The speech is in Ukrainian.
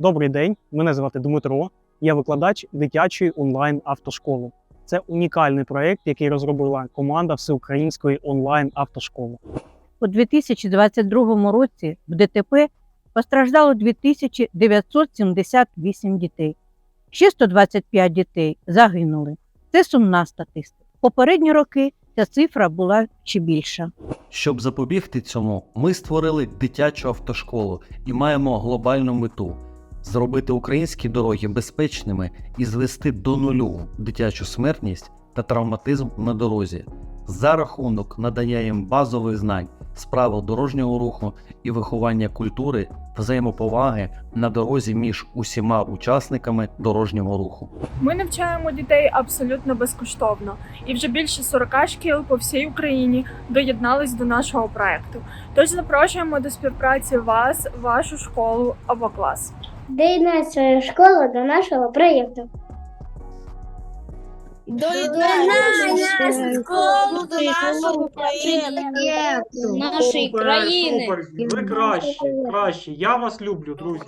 Добрий день, мене звати Дмитро. Я викладач дитячої онлайн автошколи. Це унікальний проєкт, який розробила команда Всеукраїнської онлайн автошколи. У 2022 році в ДТП постраждало 2978 дітей. Ще 125 дітей загинули. Це сумна статистика. Попередні роки ця цифра була ще більша. Щоб запобігти цьому, ми створили дитячу автошколу і маємо глобальну мету зробити українські дороги безпечними і звести до нулю дитячу смертність та травматизм на дорозі за рахунок надання їм базових знань з правил дорожнього руху і виховання культури взаємоповаги на дорозі між усіма учасниками дорожнього руху. Ми навчаємо дітей абсолютно безкоштовно, і вже більше 40 шкіл по всій Україні доєднались до нашого проекту. Тож запрошуємо до співпраці вас, вашу школу або клас. Доєднай школа до нашого проєкту. нашу школу до нашого проєкту. Нашої Супер, країни. супер. Ви кращі, кращі. Я вас люблю, друзі.